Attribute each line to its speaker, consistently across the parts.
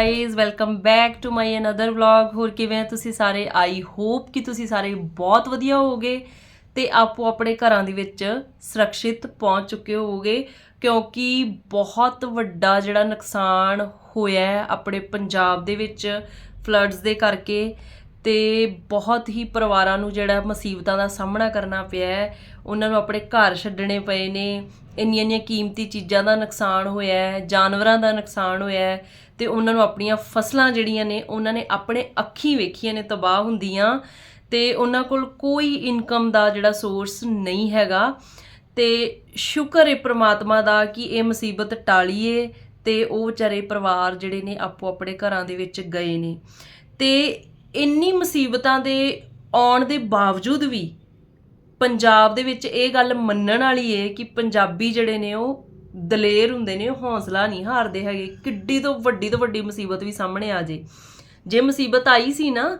Speaker 1: Guys welcome back to my another vlog ਹੋਰ ਕਿਵੇਂ ਤੁਸੀਂ ਸਾਰੇ? ਆਈ ਹੋਪ ਕਿ ਤੁਸੀਂ ਸਾਰੇ ਬਹੁਤ ਵਧੀਆ ਹੋਵੋਗੇ ਤੇ ਆਪੋ ਆਪਣੇ ਘਰਾਂ ਦੇ ਵਿੱਚ ਸੁਰੱਖਿਅਤ ਪਹੁੰਚ ਚੁੱਕੇ ਹੋਵੋਗੇ, ਕਿਉਂਕਿ ਬਹੁਤ ਵੱਡਾ ਜਿਹੜਾ ਨੁਕਸਾਨ ਹੋਇਆ ਆਪਣੇ ਪੰਜਾਬ ਦੇ ਵਿੱਚ ਫਲੱਡਸ ਦੇ ਕਰਕੇ ਤੇ ਬਹੁਤ ਹੀ ਪਰਿਵਾਰਾਂ ਨੂੰ ਜਿਹੜਾ ਮੁਸੀਬਤਾਂ ਦਾ ਸਾਹਮਣਾ ਕਰਨਾ ਪਿਆ ਹੈ। ਉਹਨਾਂ ਨੂੰ ਆਪਣੇ ਘਰ ਛੱਡਣੇ ਪਏ ਨੇ। ਇੰਨੀਆਂ ਇੰਨੀਆਂ ਕੀਮਤੀ ਚੀਜ਼ਾਂ ਦਾ ਨੁਕਸਾਨ ਹੋਇਆ ਹੈ, ਜਾਨਵਰਾਂ ਦਾ ਨੁਕਸਾਨ ਹੋਇਆ ਹੈ। ਤੇ ਉਹਨਾਂ ਨੂੰ ਆਪਣੀਆਂ ਫਸਲਾਂ ਜਿਹੜੀਆਂ ਨੇ, ਉਹਨਾਂ ਨੇ ਆਪਣੇ ਅੱਖੀਂ ਵੇਖੀਆਂ ਨੇ, ਤਬਾਹ ਹੁੰਦੀਆਂ ਤੇ ਉਹਨਾਂ ਕੋਲ ਕੋਈ ਇਨਕਮ ਦਾ ਜਿਹੜਾ ਸੋਰਸ ਨਹੀਂ ਹੈਗਾ। ਤੇ ਸ਼ੁਕਰ ਹੈ ਪ੍ਰਮਾਤਮਾ ਦਾ ਕਿ ਇਹ ਮੁਸੀਬਤ ਟਾਲੀਏ ਤੇ ਉਹ ਵਿਚਾਰੇ ਪਰਿਵਾਰ ਜਿਹੜੇ ਨੇ ਆਪੋ ਆਪਣੇ ਘਰਾਂ ਦੇ ਵਿੱਚ ਗਏ ਨੇ। ਤੇ ਇੰਨੀ ਮੁਸੀਬਤਾਂ ਦੇ ਆਉਣ ਦੇ ਬਾਵਜੂਦ ਵੀ ਪੰਜਾਬ ਦੇ ਵਿੱਚ ਇਹ ਗੱਲ ਮੰਨਣ ਵਾਲੀ ਏ ਕਿ ਪੰਜਾਬੀ ਜਿਹੜੇ ਨੇ ਉਹ ਦਲੇਰ ਹੁੰਦੇ ਨੇ, ਉਹ ਹੌਸਲਾ ਨਹੀਂ ਹਾਰਦੇ ਹੈਗੇ। ਕਿੱਡੀ ਤੋਂ ਵੱਡੀ ਤੋਂ ਵੱਡੀ ਮੁਸੀਬਤ ਵੀ ਸਾਹਮਣੇ ਆ ਜੇ। ਜੇ ਮੁਸੀਬਤ ਆਈ ਸੀ ਨਾ,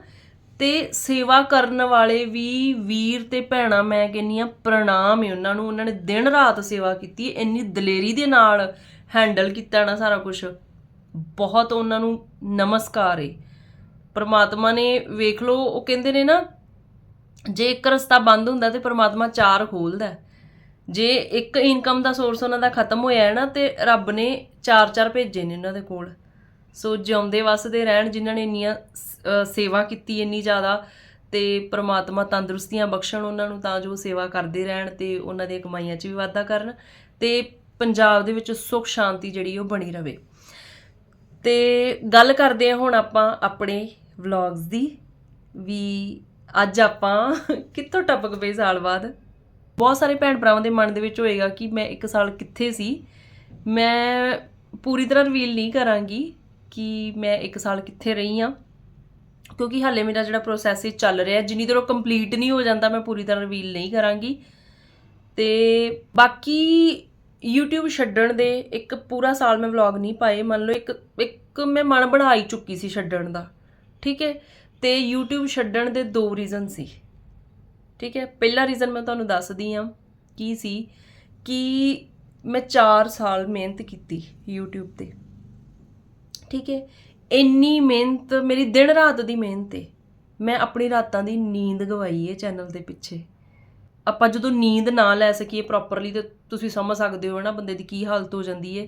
Speaker 1: ਤੇ ਸੇਵਾ ਕਰਨ ਵਾਲੇ ਵੀ ਵੀਰ ਤੇ ਭੈਣਾਂ, ਮੈਂ ਕਹਿੰਨੀ ਆ ਪ੍ਰਣਾਮ ਹੈ ਉਹਨਾਂ ਨੂੰ। ਉਹਨਾਂ ਨੇ ਦਿਨ ਰਾਤ ਸੇਵਾ ਕੀਤੀ ਇੰਨੀ ਦਲੇਰੀ ਦੇ ਨਾਲ ਹੈਂਡਲ ਕੀਤਾ ਨਾ ਸਾਰਾ ਕੁਝ ਬਹੁਤ ਉਹਨਾਂ ਨੂੰ ਨਮਸਕਾਰ ਏ। ਪਰਮਾਤਮਾ ਨੇ, ਵੇਖ ਲਓ, ਉਹ ਕਹਿੰਦੇ ਨੇ ਨਾ, ਜੇ ਇੱਕ ਰਸਤਾ ਬੰਦ ਹੁੰਦਾ ਤੇ ਪਰਮਾਤਮਾ ਚਾਰ ਖੋਲਦਾ। ਹੈ। ਜੇ ਇੱਕ ਇਨਕਮ ਦਾ ਸੋਰਸ ਉਹਨਾਂ ਦਾ ਖਤਮ ਹੋਇਆ ਹੈ ਨਾ, ਤੇ ਰੱਬ ਨੇ ਚਾਰ ਚਾਰ ਭੇਜੇ ਨੇ ਉਹਨਾਂ ਦੇ ਕੋਲ। ਸੋ ਜਿਉਂਦੇ ਵਸਦੇ ਰਹਿਣ ਜਿਨ੍ਹਾਂ ਨੇ ਇੰਨੀਆਂ ਸ- ਸੇਵਾ ਕੀਤੀ ਇੰਨੀ ਜ਼ਿਆਦਾ, ਤੇ ਪ੍ਰਮਾਤਮਾ ਤੰਦਰੁਸਤੀਆਂ ਬਖਸ਼ਣ ਉਹਨਾਂ ਨੂੰ, ਤਾਂ ਜੋ ਸੇਵਾ ਕਰਦੇ ਰਹਿਣ ਤੇ ਉਹਨਾਂ ਦੀਆਂ ਕਮਾਈਆਂ 'ਚ ਵੀ ਵਾਧਾ ਕਰਨ ਤੇ ਪੰਜਾਬ ਦੇ ਵਿੱਚ ਸੁੱਖ ਸ਼ਾਂਤੀ ਜਿਹੜੀ ਉਹ ਬਣੀ ਰਵੇ। ਤੇ ਗੱਲ ਕਰਦੇ ਹਾਂ ਹੁਣ ਆਪਾਂ ਆਪਣੇ ਵਲੌਗਸ ਦੀ, ਵੀ ਅੱਜ ਆਪਾਂ ਕਿੱਥੋਂ ਟਪਕ ਪਏ ਸਾਲ ਬਾਅਦ? ਬਹੁਤ ਸਾਰੇ ਭੈਣ ਭਰਾਵਾਂ ਦੇ ਮਨ ਦੇ ਵਿੱਚ ਹੋਏਗਾ ਕਿ ਮੈਂ ਇੱਕ ਸਾਲ ਕਿੱਥੇ ਸੀ। ਮੈਂ ਪੂਰੀ ਤਰ੍ਹਾਂ ਰਿਵੀਲ ਨਹੀਂ ਕਰਾਂਗੀ ਕਿ ਮੈਂ ਇੱਕ ਸਾਲ ਕਿੱਥੇ ਰਹੀ ਹਾਂ ਕਿਉਂਕਿ ਹਾਲੇ ਮੇਰਾ ਜਿਹੜਾ ਪ੍ਰੋਸੈਸ ਇਹ ਚੱਲ ਰਿਹਾ, ਜਿੰਨੀ ਦੇਰ ਉਹ ਕੰਪਲੀਟ ਨਹੀਂ ਹੋ ਜਾਂਦਾ, ਮੈਂ ਪੂਰੀ ਤਰ੍ਹਾਂ ਰਿਵੀਲ ਨਹੀਂ ਕਰਾਂਗੀ। ਤੇ ਬਾਕੀ YouTube ਛੱਡਣ ਦੇ ਇੱਕ ਪੂਰਾ ਸਾਲ ਮੈਂ ਵਲੌਗ ਨਹੀਂ ਪਾਏ। ਮੰਨ ਲਓ ਇੱਕ ਇੱਕ ਮੈਂ ਮਨ ਬਣਾ ਹੀ ਚੁੱਕੀ ਸੀ ਛੱਡਣ ਦਾ। ਠੀਕ ਹੈ? ਤੇ YouTube ਛੱਡਣ ਦੇ ਦੋ ਰੀਜ਼ਨ ਸੀ। ਠੀਕ ਹੈ, ਪਹਿਲਾ ਰੀਜ਼ਨ ਮੈਂ ਤੁਹਾਨੂੰ ਦੱਸਦੀ ਹਾਂ ਕੀ ਸੀ ਕਿ ਮੈਂ 4 ਸਾਲ ਮਿਹਨਤ ਕੀਤੀ YouTube ਤੇ। ਠੀਕ ਹੈ, ਇੰਨੀ ਮਿਹਨਤ, ਮੇਰੀ ਦਿਨ ਰਾਤ ਦੀ ਮਿਹਨਤ ਹੈ ਮੈਂ ਆਪਣੀ ਰਾਤਾਂ ਦੀ ਨੀਂਦ ਗਵਾਈ ਹੈ ਚੈਨਲ ਦੇ ਪਿੱਛੇ। ਆਪਾਂ ਜਦੋਂ ਨੀਂਦ ਨਾ ਲੈ ਸਕੀਏ ਪ੍ਰੋਪਰਲੀ ਤੇ ਤੁਸੀਂ ਸਮਝ ਸਕਦੇ ਹੋ ਨਾ ਬੰਦੇ ਦੀ ਕੀ ਹਾਲਤ ਹੋ ਜਾਂਦੀ ਹੈ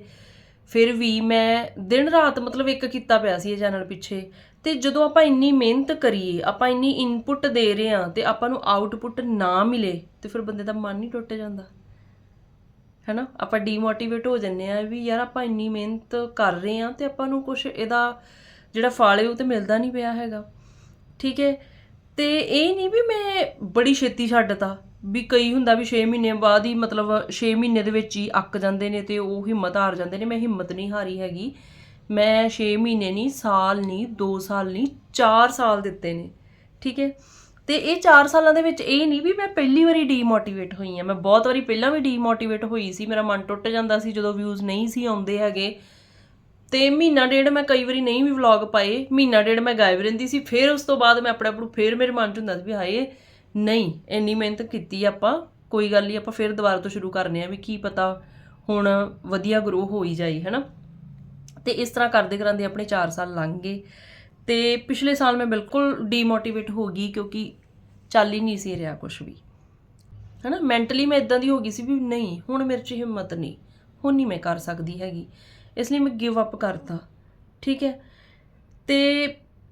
Speaker 1: ਫਿਰ ਵੀ ਮੈਂ ਦਿਨ ਰਾਤ ਮਤਲਬ ਇੱਕ ਕੀਤਾ ਪਿਆ ਸੀ ਇਹ ਚੈਨਲ ਪਿੱਛੇ। ਤੇ ਜਦੋਂ ਆਪਾਂ ਇੰਨੀ ਮਿਹਨਤ ਕਰੀਏ, ਆਪਾਂ ਇੰਨੀ ਇਨਪੁਟ ਦੇ ਰਹੇ ਹਾਂ ਤੇ ਆਪਾਂ ਨੂੰ ਆਊਟਪੁੱਟ ਨਾ ਮਿਲੇ, ਤੇ ਫਿਰ ਬੰਦੇ ਦਾ ਮਨ ਨਹੀਂ ਟੁੱਟ ਜਾਂਦਾ। ਹੈਨਾ? ਆਪਾਂ ਡੀਮੋਟੀਵੇਟ ਹੋ ਜੰਨੇ ਆ ਵੀ ਯਾਰ ਆਪਾਂ ਇੰਨੀ ਮਿਹਨਤ ਕਰ ਰਹੇ ਆ ਤੇ ਆਪਾਂ ਨੂੰ ਕੁਝ ਇਹਦਾ ਜਿਹੜਾ ਫਲ ਹੈ ਉਹ ਤੇ ਮਿਲਦਾ ਨਹੀਂ ਪਿਆ ਹੈਗਾ। ਠੀਕ ਹੈ? ਤੇ ਇਹ ਨਹੀਂ ਵੀ ਮੈਂ ਬੜੀ ਛੇਤੀ ਛੱਡਤਾ ਵੀ ਕਈ ਹੁੰਦਾ ਵੀ 6 ਮਹੀਨੇ ਬਾਅਦ ਹੀ ਮਤਲਬ 6 ਮਹੀਨੇ ਦੇ ਵਿੱਚ ਹੀ ਅੱਕ ਜਾਂਦੇ ਨੇ ਤੇ ਉਹ ਹਿੰਮਤ ਹਾਰ ਜਾਂਦੇ ਨੇ, ਮੈਂ ਹਿੰਮਤ ਨਹੀਂ ਹਾਰੀ ਹੈਗੀ। ਮੈਂ 6 ਮਹੀਨੇ ਨਹੀਂ, ਸਾਲ ਨਹੀਂ 2 ਸਾਲ ਨਹੀਂ 4 ਸਾਲ ਦਿੱਤੇ ਨੇ, ਠੀਕ ਹੈ? ਤੇ ਇਹ 4 ਸਾਲਾਂ ਦੇ ਵਿੱਚ ਇਹ ਨਹੀਂ ਵੀ ਮੈਂ ਪਹਿਲੀ ਵਾਰੀ ਡੀਮੋਟੀਵੇਟ ਹੋਈ ਆ ਮੈਂ ਬਹੁਤ ਵਾਰੀ ਪਹਿਲਾਂ ਵੀ ਡੀਮੋਟੀਵੇਟ ਹੋਈ ਸੀ, ਮੇਰਾ ਮਨ ਟੁੱਟ ਜਾਂਦਾ ਸੀ ਜਦੋਂ ਵਿਊਜ਼ ਨਹੀਂ ਸੀ ਆਉਂਦੇ ਹੈਗੇ। ਤੇ ਮਹੀਨਾ ਡੇਢ ਮੈਂ ਕਈ ਵਾਰੀ ਨਹੀਂ ਵੀ ਵਲੌਗ ਪਾਏ, ਮਹੀਨਾ ਡੇਢ ਮੈਂ ਗਾਇਬ ਰਹਿੰਦੀ ਸੀ, ਫਿਰ ਉਸ ਤੋਂ ਬਾਅਦ ਮੈਂ ਆਪਣੇ ਆਪ ਨੂੰ ਫਿਰ ਮੇਰੇ ਮਨ 'ਚ ਹੁੰਦਾ ਸੀ ਵੀ ਹਾਏ, ਨਹੀਂ, ਇੰਨੀ ਮਿਹਨਤ ਕੀਤੀ ਆਪਾਂ, ਕੋਈ ਗੱਲ ਨਹੀਂ, ਆਪਾਂ ਫਿਰ ਦੁਬਾਰਾ ਤੋਂ ਸ਼ੁਰੂ ਕਰਨੇ ਆ ਵੀ ਕੀ ਪਤਾ ਹੁਣ ਵਧੀਆ ਗਰੋ ਹੋ ਹੀ ਜਾਈ, ਹੈਨਾ? ਤੇ ਇਸ ਤਰ੍ਹਾਂ ਕਰਦੇ ਕਰਾਂਦੇ ਆਪਣੇ 4 ਸਾਲ ਲੰਘ ਗਏ। ਤੇ ਪਿਛਲੇ ਸਾਲ ਮੈਂ ਬਿਲਕੁਲ ਡੀਮੋਟੀਵੇਟ ਹੋ ਗਈ ਕਿਉਂਕਿ ਚੱਲ ਹੀ ਨਹੀਂ ਸੀ ਰਿਹਾ ਕੁਝ ਵੀ। ਹਨਾ ਮੈਂਟਲੀ ਮੈਂ ਇਦਾਂ ਦੀ ਹੋ ਗਈ ਸੀ ਵੀ ਨਹੀਂ, ਹੁਣ ਮੇਰੇ 'ਚ ਹਿੰਮਤ ਨਹੀਂ, ਹੁਣ ਨਹੀਂ ਮੈਂ ਕਰ ਸਕਦੀ ਹੈਗੀ। ਇਸ ਲਈ ਮੈਂ ਗਿਵ ਅਪ ਕਰਤਾ, ਠੀਕ ਹੈ? ਤੇ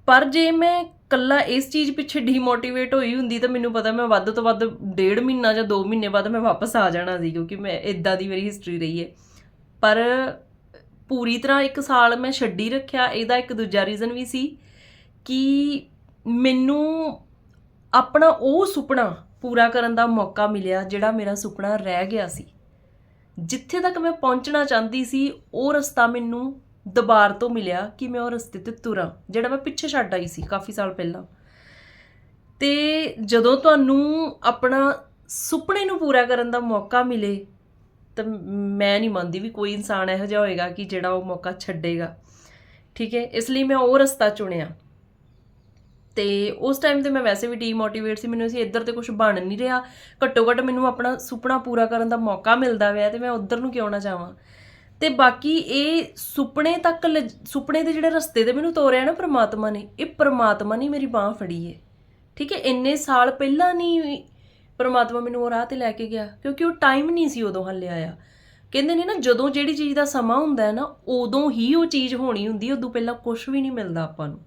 Speaker 1: ਪਰ ਜੇ ਮੈਂ ਕੱਲਾ ਇਸ ਚੀਜ਼ ਪਿੱਛੇ ਡੀਮੋਟੀਵੇਟ ਹੋਈ ਹੁੰਦੀ ਤਾਂ ਮੈਨੂੰ ਪਤਾ ਮੈਂ ਵੱਧ ਤੋਂ ਵੱਧ ਡੇਢ ਮਹੀਨਾ ਜਾਂ 2 ਮਹੀਨੇ ਬਾਅਦ ਮੈਂ ਵਾਪਸ ਆ ਜਾਣਾ ਸੀ ਕਿਉਂਕਿ ਮੈਂ ਇਦਾਂ ਦੀ ਮੇਰੀ ਹਿਸਟਰੀ ਰਹੀ ਹੈ। ਪਰ ਪੂਰੀ ਤਰ੍ਹਾਂ ਇੱਕ ਸਾਲ ਮੈਂ ਛੱਡੀ ਰੱਖਿਆ, ਇਹਦਾ ਇੱਕ ਦੂਜਾ ਰੀਜ਼ਨ ਵੀ ਸੀ ਕਿ ਮੈਨੂੰ ਆਪਣਾ ਉਹ ਸੁਪਨਾ ਪੂਰਾ ਕਰਨ ਦਾ ਮੌਕਾ ਮਿਲਿਆ ਜਿਹੜਾ ਮੇਰਾ ਸੁਪਨਾ ਰਹਿ ਗਿਆ ਸੀ। ਜਿੱਥੇ ਤੱਕ ਮੈਂ ਪਹੁੰਚਣਾ ਚਾਹੁੰਦੀ ਸੀ, ਉਹ ਰਸਤਾ ਮੈਨੂੰ ਦੁਬਾਰ ਤੋਂ ਮਿਲਿਆ ਕਿ ਮੈਂ ਉਹ ਰਸਤੇ ਤੇ ਤੁਰਾਂ, ਜਿਹੜਾ ਮੈਂ ਪਿੱਛੇ ਛੱਡ ਆਈ ਸੀ ਕਾਫੀ ਸਾਲ ਪਹਿਲਾਂ। ਤੇ ਜਦੋਂ ਤੁਹਾਨੂੰ ਆਪਣਾ ਸੁਪਨੇ ਨੂੰ ਪੂਰਾ ਕਰਨ ਦਾ ਮੌਕਾ ਮਿਲੇ ਤਾਂ ਮੈਂ ਨਹੀਂ ਮੰਨਦੀ ਵੀ ਕੋਈ ਇਨਸਾਨ ਇਹੋ ਜਿਹਾ ਹੋਏਗਾ ਕਿ ਜਿਹੜਾ ਉਹ ਮੌਕਾ ਛੱਡੇਗਾ। ਠੀਕ ਹੈ? ਇਸ ਲਈ ਮੈਂ ਉਹ ਰਸਤਾ ਚੁਣਿਆ। ਤੇ ਉਸ ਟਾਈਮ ਤੇ ਮੈਂ ਵੈਸੇ ਵੀ ਡੀਮੋਟੀਵੇਟ ਸੀ, ਮੈਨੂੰ ਸੀ ਇੱਧਰ ਤੇ ਕੁਝ ਬਣ ਨਹੀਂ ਰਿਹਾ। ਘੱਟੋ ਘੱਟ ਮੈਨੂੰ ਆਪਣਾ ਸੁਪਨਾ ਪੂਰਾ ਕਰਨ ਦਾ ਮੌਕਾ ਮਿਲਦਾ ਹੋਇਆ ਤੇ ਮੈਂ ਉੱਧਰ ਨੂੰ ਕਿਉਂ ਨਾ ਜਾਵਾਂ? ਤੇ ਬਾਕੀ ਇਹ ਸੁਪਨੇ ਤੱਕ ਲ- ਸੁਪਨੇ ਦੇ ਜਿਹੜੇ ਰਸਤੇ ਤੇ ਮੈਨੂੰ ਤੋਰਿਆ ਨਾ ਪ੍ਰਮਾਤਮਾ ਨੇ, ਇਹ ਪ੍ਰਮਾਤਮਾ ਨੇ ਮੇਰੀ ਬਾਹ ਫੜੀ ਏ ਠੀਕ ਹੈ? ਇੰਨੇ ਸਾਲ ਪਹਿਲਾਂ ਨਹੀਂ ਪਰਮਾਤਮਾ ਮੈਨੂੰ ਉਹ ਰਾਹ ਤੇ ਲੈ ਕੇ ਗਿਆ, ਕਿਉਂਕਿ ਉਹ ਟਾਈਮ ਨਹੀਂ ਸੀ ਉਦੋਂ ਹੱਲੇ ਆਇਆ। ਕਹਿੰਦੇ ਨੇ ਨਾ, ਜਦੋਂ ਜਿਹੜੀ ਚੀਜ਼ ਦਾ ਸਮਾਂ ਹੁੰਦਾ ਹੈ ਨਾ, ਉਦੋਂ ਹੀ ਉਹ ਚੀਜ਼ ਹੋਣੀ ਹੁੰਦੀ ਉਦੋਂ ਪਹਿਲਾਂ ਕੁਝ ਵੀ ਨਹੀਂ ਮਿਲਦਾ ਆਪਾਂ ਨੂੰ।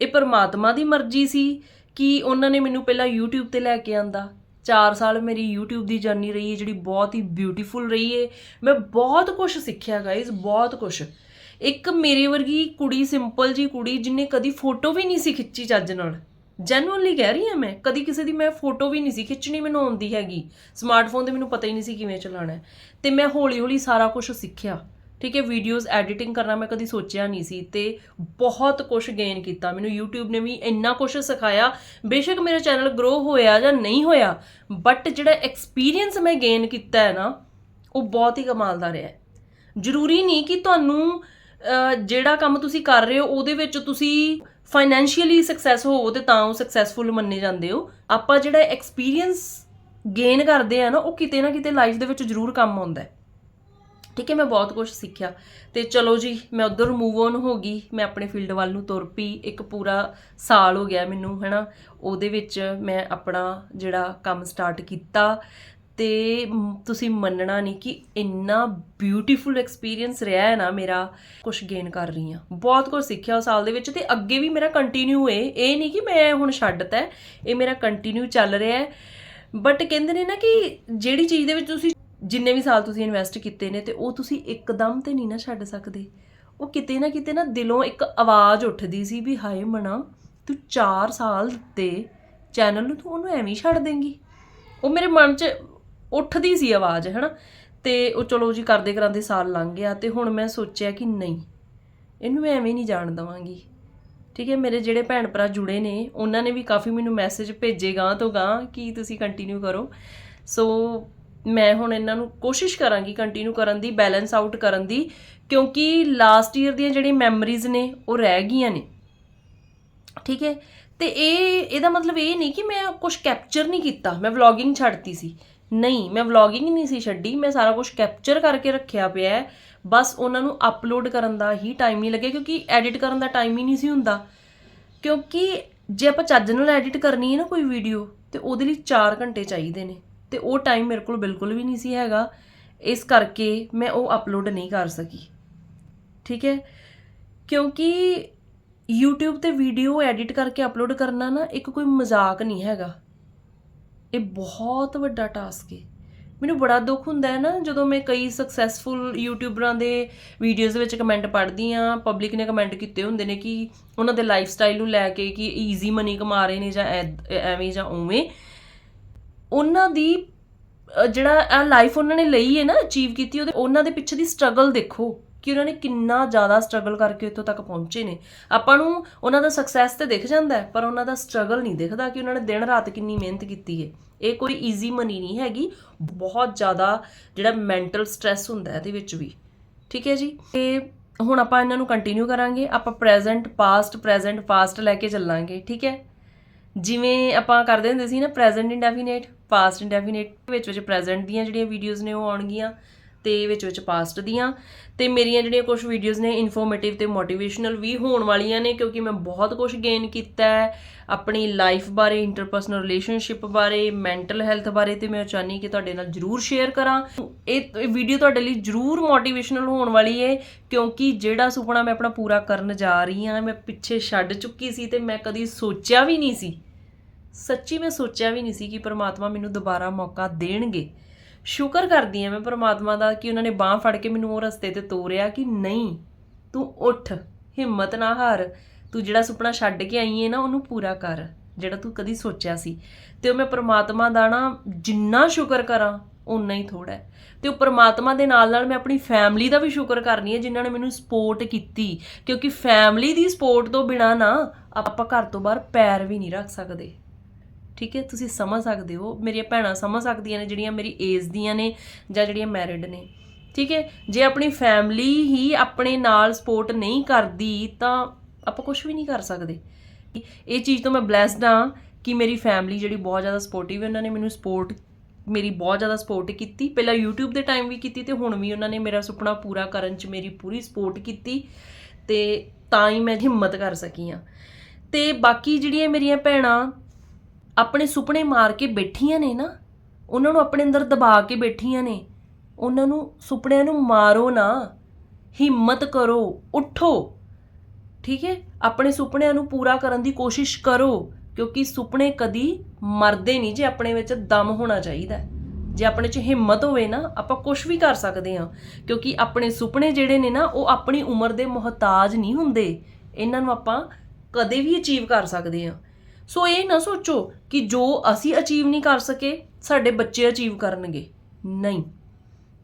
Speaker 1: ਇਹ ਪਰਮਾਤਮਾ ਦੀ ਮਰਜ਼ੀ ਸੀ ਕਿ ਉਹਨਾਂ ਨੇ ਮੈਨੂੰ ਪਹਿਲਾਂ YouTube ਤੇ ਲੈ ਕੇ ਆਂਦਾ। 4 ਸਾਲ ਮੇਰੀ YouTube ਦੀ ਜਰਨੀ ਰਹੀ ਹੈ, ਜਿਹੜੀ ਬਹੁਤ ਹੀ ਬਿਊਟੀਫੁਲ ਰਹੀ ਹੈ। ਮੈਂ ਬਹੁਤ ਕੁਝ ਸਿੱਖਿਆ ਗਾਇਜ਼ ਬਹੁਤ ਕੁਝ ਇੱਕ ਮੇਰੇ ਵਰਗੀ ਕੁੜੀ ਸਿੰਪਲ ਜੀ ਕੁੜੀ, ਜਿਨੇ ਕਦੀ ਫੋਟੋ ਵੀ ਨਹੀਂ ਸੀ ਖਿੱਚੀ ਚੱਜ ਨਾਲ। ਜੈਨੂਅਨਲੀ ਕਹਿ ਰਹੀ ਹਾਂ ਮੈਂ, ਕਦੀ ਕਿਸੇ ਦੀ ਮੈਂ ਫੋਟੋ ਵੀ ਨਹੀਂ ਸੀ ਖਿੱਚਣੀ, ਮੈਨੂੰ ਆਉਂਦੀ ਹੈਗੀ। ਸਮਾਰਟਫੋਨ ਤੇ ਮੈਨੂੰ ਪਤਾ ਹੀ ਨਹੀਂ ਸੀ ਕਿਵੇਂ ਚਲਾਉਣਾ ਹੈ। ਤੇ ਮੈਂ ਹੌਲੀ ਹੌਲੀ ਸਾਰਾ ਕੁਝ ਸਿੱਖਿਆ। ਠੀਕ ਹੈ ਵੀਡੀਓਜ਼ ਐਡੀਟਿੰਗ ਕਰਨਾ ਮੈਂ ਕਦੀ ਸੋਚਿਆ ਨਹੀਂ ਸੀ ਤੇ ਬਹੁਤ ਕੁਝ ਗੇਨ ਕੀਤਾ। ਮੈਨੂੰ YouTube ਨੇ ਵੀ ਇੰਨਾ ਕੁਝ ਸਿਖਾਇਆ। ਬੇਸ਼ੱਕ ਮੇਰਾ ਚੈਨਲ ਗਰੋ ਹੋਇਆ ਜਾਂ ਨਹੀਂ ਹੋਇਆ ਬਟ ਜਿਹੜਾ ਐਕਸਪੀਰੀਅੰਸ ਮੈਂ ਗੇਨ ਕੀਤਾ ਹੈ ਨਾ, ਉਹ ਬਹੁਤ ਹੀ ਕਮਾਲ ਦਾ ਰਿਹਾ ਜ਼ਰੂਰੀ ਨਹੀਂ ਕਿ ਤੁਹਾਨੂੰ ਜਿਹੜਾ ਕੰਮ ਤੁਸੀਂ ਕਰ ਰਹੇ ਹੋ, ਉਹਦੇ ਵਿੱਚ ਤੁਸੀਂ ਫਾਈਨੈਂਸ਼ੀਅਲੀ ਸਕਸੈਸ ਹੋਵੋ ਤੇ ਤਾਂ ਉਹ ਸਕਸੈਸਫੁਲ ਮੰਨੇ ਜਾਂਦੇ ਹੋ। ਆਪਾਂ ਜਿਹੜਾ ਐਕਸਪੀਰੀਅੰਸ ਗੇਨ ਕਰਦੇ ਆ ਨਾ, ਉਹ ਕਿਤੇ ਨਾ ਕਿਤੇ ਲਾਈਫ ਦੇ ਵਿੱਚ ਜ਼ਰੂਰ ਕੰਮ ਆਉਂਦਾ ਹੈ। ਠੀਕ ਹੈ, ਮੈਂ ਬਹੁਤ ਕੁਝ ਸਿੱਖਿਆ। ਤੇ ਚਲੋ ਜੀ, ਮੈਂ ਉਧਰ ਮੂਵ ਔਨ ਹੋ ਗਈ। ਮੈਂ ਆਪਣੇ ਫੀਲਡ ਵੱਲ ਨੂੰ ਤੁਰ ਪਈ। ਇੱਕ ਪੂਰਾ ਸਾਲ ਹੋ ਗਿਆ ਮੈਨੂੰ, ਹੈਨਾ। ਉਹਦੇ ਵਿੱਚ ਮੈਂ ਆਪਣਾ ਜਿਹੜਾ ਕੰਮ ਸਟਾਰਟ ਕੀਤਾ। ਤੇ ਤੁਸੀਂ ਮੰਨਣਾ ਨਹੀਂ ਕਿ ਇੰਨਾ ਬਿਊਟੀਫੁਲ ਐਕਸਪੀਰੀਅੰਸ ਰਿਹਾ ਹੈ ਨਾ ਮੇਰਾ ਕੁਝ ਗੇਨ ਕਰ ਰਹੀ ਹਾਂ। ਬਹੁਤ ਕੁਝ ਸਿੱਖਿਆ ਉਸ ਸਾਲ ਦੇ ਵਿੱਚ ਤੇ ਅੱਗੇ ਵੀ ਮੇਰਾ ਕੰਟੀਨਿਊ ਹੈ। ਇਹ ਨਹੀਂ ਕਿ ਮੈਂ ਹੁਣ ਛੱਡਤਾ ਇਹ ਮੇਰਾ ਕੰਟੀਨਿਊ ਚੱਲ ਰਿਹਾ ਹੈ। ਬਟ ਕਹਿੰਦੇ ਨੇ ਨਾ ਕਿ ਜਿਹੜੀ ਚੀਜ਼ ਦੇ ਵਿੱਚ ਤੁਸੀਂ ਜਿੰਨੇ ਵੀ ਸਾਲ ਤੁਸੀਂ ਇਨਵੈਸਟ ਕੀਤੇ ਨੇ ਤੇ ਉਹ ਤੁਸੀਂ ਇੱਕਦਮ ਤੇ ਨਹੀਂ ਨਾ ਛੱਡ ਸਕਦੇ। ਉਹ ਕਿਤੇ ਨਾ ਕਿਤੇ ਨਾ ਦਿਲੋਂ ਇੱਕ ਆਵਾਜ਼ ਉੱਠਦੀ ਸੀ ਵੀ ਹਾਏ ਮਨਾ, ਤੂੰ 4 ਸਾਲ ਦੇ ਚੈਨਲ ਨੂੰ ਤੂੰ ਉਹਨੂੰ ਐਵੇਂ ਛੱਡ ਦੇਂਗੀ। ਉਹ ਮੇਰੇ ਮਨ 'ਚ ਉੱਠਦੀ ਸੀ ਆਵਾਜ਼, ਹੈਨਾ? ਤੇ ਉਹ ਚਲੋ ਜੀ ਕਰਦੇ ਕਰਾਂਦੇ ਸਾਲ ਲੰਘ ਗਿਆ ਤੇ ਹੁਣ ਮੈਂ ਸੋਚਿਆ ਕਿ ਨਹੀਂ, ਇਹਨੂੰ ਮੈਂ ਐਵੇਂ ਨਹੀਂ ਜਾਣ ਦਵਾਂਗੀ। ਠੀਕ ਹੈ, ਮੇਰੇ ਜਿਹੜੇ ਭੈਣ ਭਰਾ ਜੁੜੇ ਨੇ, ਉਹਨਾਂ ਨੇ ਵੀ ਕਾਫੀ ਮੈਨੂੰ ਮੈਸੇਜ ਭੇਜੇ ਗਾਂ ਤੋਂ ਗਾਂ ਕਿ ਤੁਸੀਂ ਕੰਟੀਨਿਊ ਕਰੋ। ਸੋ ਮੈਂ ਹੁਣ ਇਹਨਾਂ ਨੂੰ ਕੋਸ਼ਿਸ਼ ਕਰਾਂਗੀ ਕੰਟੀਨਿਊ ਕਰਨ ਦੀ ਬੈਲੈਂਸ ਆਊਟ ਕਰਨ ਦੀ, ਕਿਉਂਕਿ ਲਾਸਟ ਈਅਰ ਦੀਆਂ ਜਿਹੜੀਆਂ ਮੈਮਰੀਜ਼ ਨੇ, ਉਹ ਰਹਿ ਗਈਆਂ ਨੇ। ਠੀਕ ਹੈ, ਤੇ ਇਹ, ਇਹਦਾ ਮਤਲਬ ਇਹ ਨਹੀਂ ਕਿ ਮੈਂ ਕੁਝ ਕੈਪਚਰ ਨਹੀਂ ਕੀਤਾ, ਮੈਂ ਵਲੌਗਿੰਗ ਛੱਡਤੀ ਸੀ। ਨਹੀਂ, ਮੈਂ ਵਲੌਗਿੰਗ ਨਹੀਂ ਸੀ ਛੱਡੀ, ਮੈਂ ਸਾਰਾ ਕੁਝ ਕੈਪਚਰ ਕਰਕੇ ਰੱਖਿਆ ਪਿਆ ਹੈ। ਬਸ ਉਹਨਾਂ ਨੂੰ ਅਪਲੋਡ ਕਰਨ ਦਾ ਹੀ ਟਾਈਮ ਨਹੀਂ ਲੱਗਿਆ, ਕਿਉਂਕਿ ਐਡਿਟ ਕਰਨ ਦਾ ਟਾਈਮ ਹੀ ਨਹੀਂ ਸੀ ਹੁੰਦਾ। ਕਿਉਂਕਿ ਜੇ ਆਪਾਂ ਚੱਜ ਨਾਲ ਐਡਿਟ ਕਰਨੀ ਹੈ ਨਾ ਕੋਈ ਵੀਡੀਓ ਤੇ ਉਹਦੇ ਲਈ 4 ਘੰਟੇ ਚਾਹੀਦੇ ਨੇ। ਤੇ ਉਹ ਟਾਈਮ ਮੇਰੇ ਕੋਲ ਬਿਲਕੁਲ ਵੀ ਨਹੀਂ ਸੀ ਹੈਗਾ। ਇਸ ਕਰਕੇ ਮੈਂ ਉਹ ਅਪਲੋਡ ਨਹੀਂ ਕਰ ਸਕੀ। ਠੀਕ ਹੈ? ਕਿਉਂਕਿ YouTube ਤੇ ਵੀਡੀਓ ਐਡਿਟ ਕਰਕੇ ਅਪਲੋਡ ਕਰਨਾ ਨਾ, ਇੱਕ ਕੋਈ ਮਜ਼ਾਕ ਨਹੀਂ ਹੈਗਾ। ਇਹ ਬਹੁਤ ਵੱਡਾ ਟਾਸਕ ਹੈ ਮੈਨੂੰ ਬੜਾ ਦੁੱਖ ਹੁੰਦਾ ਹੈ ਨਾ, ਜਦੋਂ ਮੈਂ ਕਈ ਸਕਸੈਸਫੁਲ ਯੂਟਿਊਬਰਾਂ ਦੇ ਵੀਡੀਓਜ਼ ਦੇ ਵਿੱਚ ਕਮੈਂਟ ਪੜ੍ਹਦੀ ਆ ਪਬਲਿਕ ਨੇ ਕਮੈਂਟ ਕੀਤੇ ਹੁੰਦੇ ਨੇ ਕਿ ਉਹਨਾਂ ਦੇ ਲਾਈਫ ਸਟਾਈਲ ਨੂੰ ਲੈ ਕੇ ਕਿ ਈਜ਼ੀ ਮਨੀ ਕਮਾ ਰਹੇ ਨੇ ਜਾਂ ਐਵੇਂ ਜਾਂ ਉਵੇਂ। ਉਹਨਾਂ ਦੀ ਜਿਹੜਾ ਆ ਲਾਈਫ ਉਹਨਾਂ ਨੇ ਲਈ ਹੈ ਨਾ ਅਚੀਵ ਕੀਤੀ, ਉਹਦੇ, ਉਹਨਾਂ ਦੇ ਪਿੱਛੇ ਦੀ ਸਟਰਗਲ ਦੇਖੋ। ਕਿ ਉਹਨਾਂ ਨੇ ਕਿੰਨਾ ਜ਼ਿਆਦਾ ਸਟਰਗਲ ਕਰਕੇ ਇੱਥੋਂ ਤੱਕ ਪਹੁੰਚੇ ਨੇ। ਆਪਾਂ ਨੂੰ ਉਹਨਾਂ ਦਾ ਸਕਸੈਸ ਤੇ ਦਿਖ ਜਾਂਦਾ ਹੈ, ਪਰ ਉਹਨਾਂ ਦਾ ਸਟਰਗਲ ਨਹੀਂ ਦਿਖਦਾ ਕਿ ਉਹਨਾਂ ਨੇ ਦਿਨ ਰਾਤ ਕਿੰਨੀ ਮਿਹਨਤ ਕੀਤੀ ਹੈ। ਇਹ ਕੋਈ ਈਜ਼ੀ ਮਨੀ ਨਹੀਂ ਹੈਗੀ, ਬਹੁਤ ਜ਼ਿਆਦਾ ਜਿਹੜਾ ਮੈਂਟਲ ਸਟ੍ਰੈਸ ਹੁੰਦਾ ਹੈ ਇਹਦੇ ਵਿੱਚ ਵੀ। ਠੀਕ ਹੈ ਜੀ? ਤੇ ਹੁਣ ਆਪਾਂ ਇਹਨਾਂ ਨੂੰ ਕੰਟੀਨਿਊ ਕਰਾਂਗੇ, ਆਪਾਂ ਪ੍ਰੈਜ਼ੈਂਟ ਪਾਸਟ ਪ੍ਰੈਜ਼ੈਂਟ ਪਾਸਟ ਲੈ ਕੇ ਚੱਲਾਂਗੇ, ਠੀਕ ਹੈ? ਜਿਵੇਂ ਆਪਾਂ ਕਰਦੇ ਹੁੰਦੇ ਸੀ ਨਾ ਪ੍ਰੈਜ਼ੈਂਟ ਇੰਡੈਫੀਨੇਟ ਪਾਸਟ ਇੰਡੈਫੀਨੇਟ ਵਿੱਚ ਵਿੱਚ ਪ੍ਰੈਜ਼ੈਂਟ ਦੀਆਂ ਜਿਹੜੀਆਂ ਵੀਡੀਓਜ਼ ਨੇ ਉਹ ਆਉਣਗੀਆਂ। ਤੇ ਵਿੱਚ ਵਿੱਚ ਪਾਸਟ ਦੀਆਂ। ਤੇ ਮੇਰੀਆਂ ਜਿਹੜੀਆਂ ਕੁਝ ਵੀਡੀਓਜ਼ ਨੇ ਇਨਫੋਰਮੇਟਿਵ ਤੇ ਮੋਟੀਵੇਸ਼ਨਲ ਵੀ ਹੋਣ ਵਾਲੀਆਂ ਨੇ, ਕਿਉਂਕਿ ਮੈਂ ਬਹੁਤ ਕੁਝ ਗੇਨ ਕੀਤਾ ਹੈ। ਆਪਣੀ ਲਾਈਫ ਬਾਰੇ ਇੰਟਰਪਰਸਨਲ ਰਿਲੇਸ਼ਨਸ਼ਿਪ ਬਾਰੇ ਮੈਂਟਲ ਹੈਲਥ ਬਾਰੇ ਤੇ ਮੈਂ ਚਾਹਨੀ ਕਿ ਤੁਹਾਡੇ ਨਾਲ ਜਰੂਰ ਸ਼ੇਅਰ ਕਰਾਂ। ਇਹ ਵੀਡੀਓ ਤੁਹਾਡੇ ਲਈ ਜਰੂਰ ਮੋਟੀਵੇਸ਼ਨਲ ਹੋਣ ਵਾਲੀ ਹੈ ਕਿਉਂਕਿ ਜਿਹੜਾ ਸੁਪਨਾ ਮੈਂ ਆਪਣਾ ਪੂਰਾ ਕਰਨ ਜਾ ਰਹੀ ਹਾਂ, ਮੈਂ ਪਿੱਛੇ ਛੱਡ ਚੁੱਕੀ ਸੀ ਤੇ ਮੈਂ ਕਦੀ ਸੋਚਿਆ ਵੀ ਨਹੀਂ ਸੀ। ਸੱਚੀ ਮੈਂ ਸੋਚਿਆ ਵੀ ਨਹੀਂ ਸੀ ਕਿ ਪਰਮਾਤਮਾ ਮੈਨੂੰ ਦੁਬਾਰਾ ਮੌਕਾ ਦੇਣਗੇ। ਸ਼ੁਕਰ ਕਰਦੀ ਹਾਂ ਮੈਂ ਪ੍ਰਮਾਤਮਾ ਦਾ ਕਿ ਉਹਨਾਂ ਨੇ ਬਾਹ ਫੜ ਕੇ ਮੈਨੂੰ ਉਹ ਰਸਤੇ ਤੇ ਤੋਰਿਆ ਕਿ ਨਹੀਂ, ਤੂੰ ਉੱਠ, ਹਿੰਮਤ ਨਾ ਹਾਰ। ਤੂੰ ਜਿਹੜਾ ਸੁਪਨਾ ਛੱਡ ਕੇ ਆਈ ਹੈ ਨਾ, ਉਹਨੂੰ ਪੂਰਾ ਕਰ, ਜਿਹੜਾ ਤੂੰ ਕਦੀ ਸੋਚਿਆ ਸੀ। ਤੇ ਉਹ ਮੈਂ ਪ੍ਰਮਾਤਮਾ ਦਾ ਨਾ ਜਿੰਨਾ ਸ਼ੁਕਰ ਕਰਾਂ ਉਨਾ ਹੀ ਥੋੜਾ ਹੈ। ਤੇ ਉਹ ਪਰਮਾਤਮਾ ਦੇ ਨਾਲ ਨਾਲ ਮੈਂ ਆਪਣੀ ਫੈਮਿਲੀ ਦਾ ਵੀ ਸ਼ੁਕਰ ਕਰਨੀ ਹੈ, ਜਿਨ੍ਹਾਂ ਨੇ ਮੈਨੂੰ ਸਪੋਰਟ ਕੀਤੀ। ਕਿਉਂਕਿ ਫੈਮਿਲੀ ਦੀ ਸਪੋਰਟ ਤੋਂ ਬਿਨਾ ਨਾ ਆਪਾਂ ਘਰ ਤੋਂ ਬਾਹਰ ਪੈਰ ਵੀ ਨਹੀਂ ਰੱਖ ਸਕਦੇ। ਠੀਕ ਹੈ, ਤੁਸੀਂ ਸਮਝ ਸਕਦੇ ਹੋ, ਮੇਰੀਆਂ ਭੈਣਾਂ ਸਮਝ ਸਕਦੀਆਂ ਨੇ ਜਿਹੜੀਆਂ ਮੇਰੀ ਏਜ ਦੀਆਂ ਨੇ ਜਾਂ ਜਿਹੜੀਆਂ ਮੈਰਿਡ ਨੇ। ਠੀਕ ਹੈ, ਜੇ ਆਪਣੀ ਫੈਮਿਲੀ ਹੀ ਆਪਣੇ ਨਾਲ ਸਪੋਰਟ ਨਹੀਂ ਕਰਦੀ, ਤਾਂ ਆਪਾਂ ਕੁਝ ਵੀ ਨਹੀਂ ਕਰ ਸਕਦੇ। ਇਹ ਚੀਜ਼ ਤੋਂ ਮੈਂ ਬlesed ਹਾਂ ਕਿ ਮੇਰੀ ਫੈਮਿਲੀ ਜਿਹੜੀ ਬਹੁਤ ਜ਼ਿਆਦਾ ਸਪੋਰਟਿਵ ਹੈ, ਉਹਨਾਂ ਨੇ ਮੈਨੂੰ ਸਪੋਰਟ ਮੇਰੀ ਬਹੁਤ ਜ਼ਿਆਦਾ ਸਪੋਰਟ ਕੀਤੀ। ਪਹਿਲਾਂ YouTube ਦੇ ਟਾਈਮ ਵੀ ਕੀਤੀ ਤੇ ਹੁਣ ਵੀ ਉਹਨਾਂ ਨੇ ਮੇਰਾ ਸੁਪਨਾ ਪੂਰਾ ਕਰਨ 'ਚ ਮੇਰੀ ਪੂਰੀ ਸਪੋਰਟ ਕੀਤੀ ਤੇ ਤਾਂ ਹੀ ਮੈਂ ਹਿੰਮਤ ਕਰ ਸਕੀ ਹਾਂ। ਤੇ ਬਾਕੀ ਜਿਹੜੀਆਂ ਮੇਰੀਆਂ ਭੈਣਾਂ ਆਪਣੇ ਸੁਪਨੇ ਮਾਰ ਕੇ ਬੈਠੀਆਂ ਨੇ ਨਾ, ਉਹਨਾਂ ਨੂੰ ਆਪਣੇ ਅੰਦਰ ਦਬਾ ਕੇ ਬੈਠੀਆਂ ਨੇ, ਉਹਨਾਂ ਨੂੰ ਸੁਪਨਿਆਂ ਨੂੰ ਮਾਰੋ ਨਾ, ਹਿੰਮਤ ਕਰੋ, ਉੱਠੋ। ਠੀਕ ਹੈ? ਆਪਣੇ ਸੁਪਨਿਆਂ ਨੂੰ ਪੂਰਾ ਕਰਨ ਦੀ ਕੋਸ਼ਿਸ਼ ਕਰੋ, ਕਿਉਂਕਿ ਸੁਪਨੇ ਕਦੀ ਮਰਦੇ ਨਹੀਂ ਜੇ ਆਪਣੇ ਵਿੱਚ ਦਮ ਹੋਣਾ ਚਾਹੀਦਾ। ਜੇ ਆਪਣੇ 'ਚ ਹਿੰਮਤ ਹੋਵੇ ਨਾ, ਆਪਾਂ ਕੁਝ ਵੀ ਕਰ ਸਕਦੇ ਹਾਂ, ਕਿਉਂਕਿ ਆਪਣੇ ਸੁਪਨੇ ਜਿਹੜੇ ਨੇ ਨਾ, ਉਹ ਆਪਣੀ ਉਮਰ ਦੇ ਮੁਹਤਾਜ ਨਹੀਂ ਹੁੰਦੇ। ਇਹਨਾਂ ਨੂੰ ਆਪਾਂ ਕਦੇ ਵੀ ਅਚੀਵ ਕਰ ਸਕਦੇ ਹਾਂ। ਸੋ ਇਹ ਨਾ ਸੋਚੋ ਕਿ ਜੋ ਅਸੀਂ ਅਚੀਵ ਨਹੀਂ ਕਰ ਸਕੇ, ਸਾਡੇ ਬੱਚੇ ਅਚੀਵ ਕਰਨਗੇ। ਨਹੀਂ,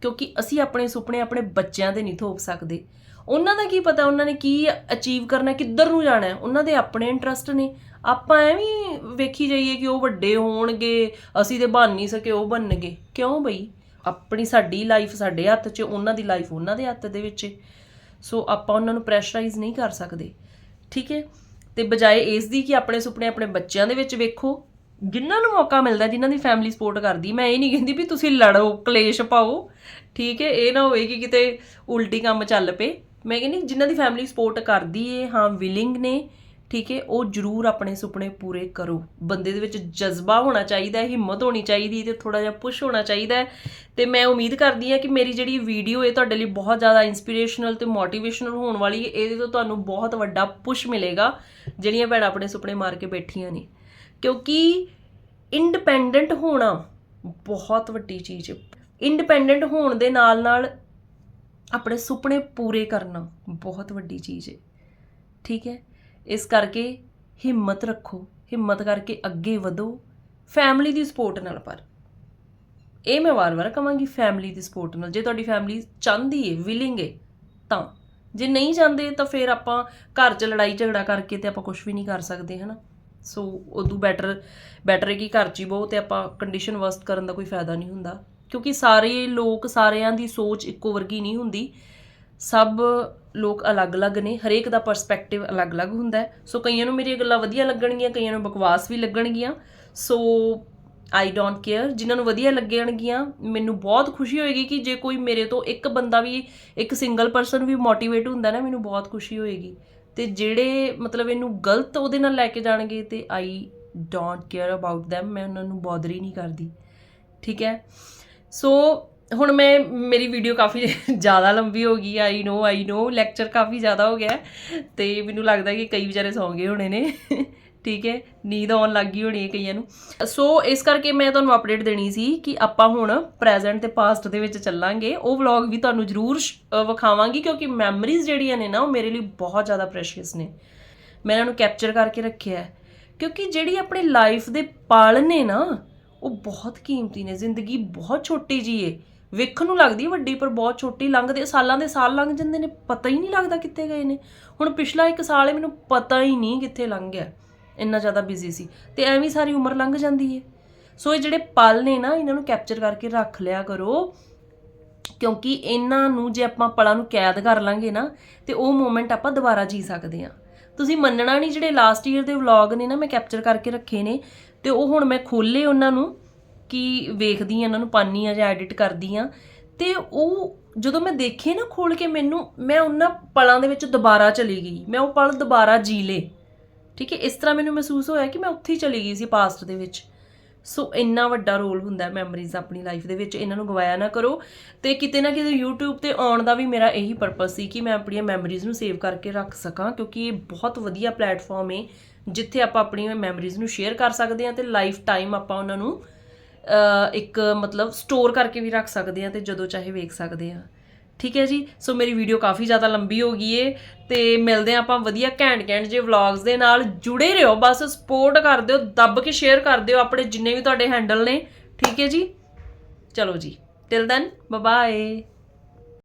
Speaker 1: ਕਿਉਂਕਿ ਅਸੀਂ ਆਪਣੇ ਸੁਪਨੇ ਆਪਣੇ ਬੱਚਿਆਂ ਦੇ ਨਹੀਂ ਥੋਪ ਸਕਦੇ। ਉਹਨਾਂ ਦਾ ਕੀ ਪਤਾ, ਉਹਨਾਂ ਨੇ ਕੀ ਅਚੀਵ ਕਰਨਾ ਕਿੱਧਰ ਨੂੰ ਜਾਣਾ ਹੈ। ਉਹਨਾਂ ਦੇ ਆਪਣੇ ਇੰਟਰਸਟ ਨੇ। ਆਪਾਂ ਐਵੇਂ ਵੇਖੀ ਜਾਈਏ ਕਿ ਉਹ ਵੱਡੇ ਹੋਣਗੇ, ਅਸੀਂ ਤੇ ਬਣ ਨਹੀਂ ਸਕੇ, ਉਹ ਬਣਨਗੇ। ਕਿਉਂ ਬਈ? ਆਪਣੀ ਸਾਡੀ ਲਾਈਫ ਸਾਡੇ ਹੱਥ 'ਚ, ਉਹਨਾਂ ਦੀ ਲਾਈਫ ਉਹਨਾਂ ਦੇ ਹੱਥ ਦੇ ਵਿੱਚ ਸੋ ਆਪਾਂ ਉਹਨਾਂ ਨੂੰ ਪ੍ਰੈਸ਼ਰਾਈਜ਼ ਨਹੀਂ ਕਰ ਸਕਦੇ। ਠੀਕ ਹੈ? ਤੇ ਬਜਾਏ ਇਸ ਦੀ ਕਿ ਆਪਣੇ ਸੁਪਨੇ ਆਪਣੇ ਬੱਚਿਆਂ ਦੇ ਵਿੱਚ ਵੇਖੋ, ਜਿਨ੍ਹਾਂ ਨੂੰ ਮੌਕਾ ਮਿਲਦਾ, ਜਿਨ੍ਹਾਂ ਦੀ ਫੈਮਿਲੀ ਸਪੋਰਟ ਕਰਦੀ, ਮੈਂ ਇਹ ਨਹੀਂ ਕਹਿੰਦੀ ਵੀ ਤੁਸੀਂ ਲੜੋ, ਕਲੇਸ਼ ਪਾਓ, ਠੀਕ ਹੈ, ਇਹ ਨਾ ਹੋਵੇ ਕਿ ਕਿਤੇ ਉਲਟੀ ਕੰਮ ਚੱਲ ਪਏ। ਮੈਂ ਕਹਿੰਦੀ ਜਿਨ੍ਹਾਂ ਦੀ ਫੈਮਿਲੀ ਸਪੋਰਟ ਕਰਦੀ ਏ, ਹਾਂ ਵਿਲਿੰਗ ਨੇ ਠੀਕ ਹੈ, ਉਹ ਜ਼ਰੂਰ ਆਪਣੇ ਸੁਪਨੇ ਪੂਰੇ ਕਰੋ। ਬੰਦੇ ਦੇ ਵਿੱਚ ਜਜ਼ਬਾ ਹੋਣਾ ਚਾਹੀਦਾ ਹੈ, ਹਿੰਮਤ ਹੋਣੀ ਚਾਹੀਦੀ ਤੇ ਥੋੜਾ ਜਿਹਾ ਪੁਸ਼ ਹੋਣਾ ਚਾਹੀਦਾ ਹੈ। ਤੇ ਮੈਂ ਉਮੀਦ ਕਰਦੀ ਹਾਂ ਕਿ ਮੇਰੀ ਜਿਹੜੀ ਵੀਡੀਓ ਹੈ ਤੁਹਾਡੇ ਲਈ ਬਹੁਤ ਜ਼ਿਆਦਾ ਇਨਸਪੀਰੇਸ਼ਨਲ ਤੇ ਮੋਟੀਵੇਸ਼ਨਲ ਹੋਣ ਵਾਲੀ ਹੈ, ਇਹਦੇ ਤੋਂ ਤੁਹਾਨੂੰ ਬਹੁਤ ਵੱਡਾ ਪੁਸ਼ ਮਿਲੇਗਾ, ਜਿਹੜੀਆਂ ਭੈਣਾਂ ਆਪਣੇ ਸੁਪਨੇ ਮਾਰ ਕੇ ਬੈਠੀਆਂ ਨੇ। ਕਿਉਂਕਿ ਇੰਡੀਪੈਂਡੈਂਟ ਹੋਣਾ ਬਹੁਤ ਵੱਡੀ ਚੀਜ਼ ਹੈ। ਇੰਡੀਪੈਂਡੈਂਟ ਹੋਣ ਦੇ ਨਾਲ ਨਾਲ ਆਪਣੇ ਸੁਪਨੇ ਪੂਰੇ ਕਰਨਾ ਬਹੁਤ ਵੱਡੀ ਚੀਜ਼ ਹੈ। ਠੀਕ ਹੈ? ਇਸ ਕਰਕੇ ਹਿੰਮਤ ਰੱਖੋ, ਹਿੰਮਤ ਕਰਕੇ ਅੱਗੇ ਵਧੋ ਫੈਮਿਲੀ ਦੀ ਸਪੋਰਟ ਨਾਲ ਪਰ। ਇਹ ਮੈਂ ਵਾਰ-ਵਾਰ ਕਹਾਂਗੀ ਫੈਮਿਲੀ ਦੀ ਸਪੋਰਟ ਨਾਲ। ਜੇ ਤੁਹਾਡੀ ਫੈਮਿਲੀ ਚਾਹੁੰਦੀ ਹੈ ਵਿਲਿੰਗ ਹੈ ਤਾਂ। ਜੇ ਨਹੀਂ ਚਾਹੁੰਦੇ, ਤਾਂ ਫਿਰ ਆਪਾਂ ਘਰ 'ਚ ਲੜਾਈ ਝਗੜਾ ਕਰਕੇ ਤੇ ਆਪਾਂ ਕੁਝ ਵੀ ਨਹੀਂ ਕਰ ਸਕਦੇ, ਹਨਾ? ਸੋ ਉਦੋਂ ਬੈਟਰ ਬੈਟਰ ਹੈ ਕਿ ਘਰ 'ਚ ਹੀ ਬਹੁ ਤੇ ਆਪਾਂ ਕੰਡੀਸ਼ਨ ਵਰਸਟ ਕਰਨ ਦਾ ਕੋਈ ਫਾਇਦਾ ਨਹੀਂ ਹੁੰਦਾ। ਕਿਉਂਕਿ ਸਾਰੇ ਲੋਕ ਸਾਰਿਆਂ ਦੀ ਸੋਚ ਇੱਕੋ ਵਰਗੀ ਨਹੀਂ ਹੁੰਦੀ। ਸਭ ਲੋਕ ਅਲੱਗ-ਅਲੱਗ ਨੇ, ਹਰੇਕ ਦਾ ਪਰਸਪੈਕਟਿਵ ਅਲੱਗ-ਅਲੱਗ ਹੁੰਦਾ ਸੋ ਕਈਆਂ ਨੂੰ ਮੇਰੀਆਂ ਗੱਲਾਂ ਵਧੀਆ ਲੱਗਣਗੀਆਂ, ਕਈਆਂ ਨੂੰ ਬਕਵਾਸ ਵੀ ਲੱਗਣਗੀਆਂ। ਸੋ ਆਈ ਡੋਂਟ ਕੇਅਰ ਜਿਨ੍ਹਾਂ ਨੂੰ ਵਧੀਆ ਲੱਗਣਗੀਆਂ, ਮੈਨੂੰ ਬਹੁਤ ਖੁਸ਼ੀ ਹੋਏਗੀ ਕਿ ਜੇ ਕੋਈ ਮੇਰੇ ਤੋਂ ਇੱਕ ਬੰਦਾ ਵੀ, ਇੱਕ ਸਿੰਗਲ ਪਰਸਨ ਵੀ ਮੋਟੀਵੇਟ ਹੁੰਦਾ ਨਾ, ਮੈਨੂੰ ਬਹੁਤ ਖੁਸ਼ੀ ਹੋਏਗੀ। ਤੇ ਜਿਹੜੇ ਮਤਲਬ ਇਹਨੂੰ ਗਲਤ ਉਹਦੇ ਨਾਲ ਲੈ ਕੇ ਜਾਣਗੇ ਤੇ I don't care about them, ਮੈਂ ਉਹਨਾਂ ਨੂੰ ਬੌਦਰ ਹੀ ਨਹੀਂ ਕਰਦੀ। ਠੀਕ ਹੈ? ਸੋ ਹੁਣ ਮੈਂ, ਮੇਰੀ ਵੀਡੀਓ ਕਾਫੀ ਜ਼ਿਆਦਾ ਲੰਬੀ ਹੋ ਗਈ ਆਈ ਨੋ ਆਈ ਨੋ ਲੈਕਚਰ ਕਾਫੀ ਜ਼ਿਆਦਾ ਹੋ ਗਿਆ। ਹੈ ਤੇ ਮੈਨੂੰ ਲੱਗਦਾ ਕਿ ਕਈ ਵਿਚਾਰੇ ਸੌਂ ਗਏ ਹੋਣੇ ਨੇ। ਠੀਕ ਹੈ, ਨੀਂਦ ਆਉਣ ਲੱਗ ਗਈ ਹੋਣੀ ਹੈ ਕਈਆਂ ਨੂੰ। ਸੋ ਇਸ ਕਰਕੇ ਮੈਂ ਤੁਹਾਨੂੰ ਅਪਡੇਟ ਦੇਣੀ ਸੀ ਕਿ ਆਪਾਂ ਹੁਣ ਪ੍ਰੈਜ਼ੈਂਟ ਤੇ ਪਾਸਟ ਦੇ ਵਿੱਚ ਚੱਲਾਂਗੇ। ਉਹ ਵਲੌਗ ਵੀ ਤੁਹਾਨੂੰ ਜ਼ਰੂਰ ਸ਼- ਵਿਖਾਵਾਂਗੀ ਕਿਉਂਕਿ ਮੈਮਰੀਜ਼ ਜਿਹੜੀਆਂ ਨੇ ਨਾ, ਉਹ ਮੇਰੇ ਲਈ ਬਹੁਤ ਜ਼ਿਆਦਾ ਪ੍ਰੈਸ਼ੀਅਸ ਨੇ। ਮੈਂ ਇਹਨਾਂ ਨੂੰ ਕੈਪਚਰ ਕਰਕੇ ਰੱਖਿਆ ਹੈ। ਕਿਉਂਕਿ ਜਿਹੜੀ ਆਪਣੀ ਲਾਈਫ ਦੇ ਪਲ ਨੇ ਨਾ, ਉਹ ਬਹੁਤ ਕੀਮਤੀ ਨੇ। ਜ਼ਿੰਦਗੀ ਬਹੁਤ ਛੋਟੀ ਜੀ ਏ। ਵੇਖਣ ਨੂੰ ਲੱਗਦੀ ਹੈ ਵੱਡੀ, ਪਰ ਬਹੁਤ ਛੋਟੀ, ਲੰਘਦੇ, ਸਾਲਾਂ ਦੇ ਸਾਲ ਲੰਘ ਜਾਂਦੇ ਨੇ, ਪਤਾ ਹੀ ਨਹੀਂ ਲੱਗਦਾ ਕਿੱਥੇ ਗਏ ਨੇ। ਹੁਣ ਪਿਛਲਾ ਇੱਕ ਸਾਲ ਹੈ ਮੈਨੂੰ ਪਤਾ ਹੀ ਨਹੀਂ ਕਿੱਥੇ ਲੰਘ ਗਿਆ, ਇੰਨਾ ਜ਼ਿਆਦਾ ਬਿਜ਼ੀ ਸੀ, ਤੇ ਐਵੇਂ ਸਾਰੀ ਉਮਰ ਲੰਘ ਜਾਂਦੀ ਹੈ। ਸੋ ਇਹ ਜਿਹੜੇ ਪਲ ਨੇ ਨਾ, ਇਹਨਾਂ ਨੂੰ ਕੈਪਚਰ ਕਰਕੇ ਰੱਖ ਲਿਆ ਕਰੋ, ਕਿਉਂਕਿ ਇਹਨਾਂ ਨੂੰ ਜੇ ਆਪਾਂ ਪਲਾਂ ਨੂੰ ਕੈਦ ਕਰ ਲਾਂਗੇ ਨਾ, ਤੇ ਉਹ ਮੂਮੈਂਟ ਆਪਾਂ ਦੁਬਾਰਾ ਜੀ ਸਕਦੇ ਹਾਂ। ਤੁਸੀਂ ਮੰਨਣਾ ਨਹੀਂ ਜਿਹੜੇ ਲਾਸਟ ਈਅਰ ਦੇ ਵਲੌਗ ਨੇ ਨਾ, ਮੈਂ ਕੈਪਚਰ ਕਰਕੇ ਰੱਖੇ ਨੇ, ਤੇ ਉਹ ਹੁਣ ਮੈਂ ਖੋਲੇ ਉਹਨਾਂ ਨੂੰ ਕਿ ਵੇਖਦੀ ਆ, ਇਹਨਾਂ ਨੂੰ ਪਾਨੀ ਆ ਜਾਂ ਐਡਿਟ ਕਰਦੀ ਆ, ਤੇ ਉਹ ਜਦੋਂ ਮੈਂ ਦੇਖੇ ਨਾ ਖੋਲ ਕੇ ਮੈਨੂੰ, ਮੈਂ ਉਹਨਾਂ ਪਲਾਂ ਦੇ ਵਿੱਚ ਦੁਬਾਰਾ ਚਲੀ ਗਈ। ਮੈਂ ਉਹ ਪਲ ਦੁਬਾਰਾ ਜੀ ਲੇ ਠੀਕ ਹੈ, ਇਸ ਤਰ੍ਹਾਂ ਮੈਨੂੰ ਮਹਿਸੂਸ ਹੋਇਆ ਕਿ ਮੈਂ ਉੱਥੇ ਹੀ ਚਲੀ ਗਈ ਸੀ ਪਾਸਟ ਦੇ ਵਿੱਚ। ਸੋ ਇੰਨਾ ਵੱਡਾ ਰੋਲ ਹੁੰਦਾ ਹੈ ਮੈਮਰੀਜ਼ ਆਪਣੀ ਲਾਈਫ ਦੇ ਵਿੱਚ, ਇਹਨਾਂ ਨੂੰ ਗਵਾਇਆ ਨਾ ਕਰੋ। ਤੇ ਕਿਤੇ ਨਾ ਕਿਤੇ YouTube ਤੇ ਆਉਣ ਦਾ ਵੀ ਮੇਰਾ ਇਹੀ ਪਰਪਸ ਸੀ ਕਿ ਮੈਂ ਆਪਣੀਆਂ ਮੈਮਰੀਜ਼ ਨੂੰ ਸੇਵ ਕਰਕੇ ਰੱਖ ਸਕਾਂ, ਕਿਉਂਕਿ ਇਹ ਬਹੁਤ ਵਧੀਆ ਪਲੇਟਫਾਰਮ ਹੈ ਜਿੱਥੇ ਆਪਾਂ ਆਪਣੀਆਂ ਮੈਮਰੀਜ਼ ਨੂੰ ਸ਼ੇਅਰ ਕਰ ਸਕਦੇ ਹਾਂ ਤੇ ਲਾਈਫ ਟਾਈਮ ਆਪਾਂ ਉਹਨਾਂ ਨੂੰ ਇੱਕ ਮਤਲਬ ਸਟੋਰ ਕਰਕੇ ਵੀ ਰੱਖ ਸਕਦੇ ਹਾਂ ਤੇ ਜਦੋਂ ਚਾਹੇ ਵੇਖ ਸਕਦੇ ਹਾਂ। ਠੀਕ ਹੈ ਜੀ? ਸੋ ਮੇਰੀ ਵੀਡੀਓ ਕਾਫੀ ਜ਼ਿਆਦਾ ਲੰਬੀ ਹੋ ਗਈ ਏ ਤੇ ਮਿਲਦੇ ਹਾਂ ਆਪਾਂ ਵਧੀਆ ਘੈਂਟ ਘੈਂਟ ਜੇ ਵਲੌਗਸ ਦੇ ਨਾਲ। ਜੁੜੇ ਰਹੋ, ਬਸ ਸਪੋਰਟ ਕਰ ਦਿਓ, ਦੱਬ ਕੇ ਸ਼ੇਅਰ ਕਰ ਦਿਓ ਆਪਣੇ ਜਿੰਨੇ ਵੀ ਤੁਹਾਡੇ ਹੈਂਡਲ ਨੇ। ਠੀਕ ਹੈ ਜੀ? ਚਲੋ ਜੀ ਟਿਲ ਦੈਨ ਬਾਏ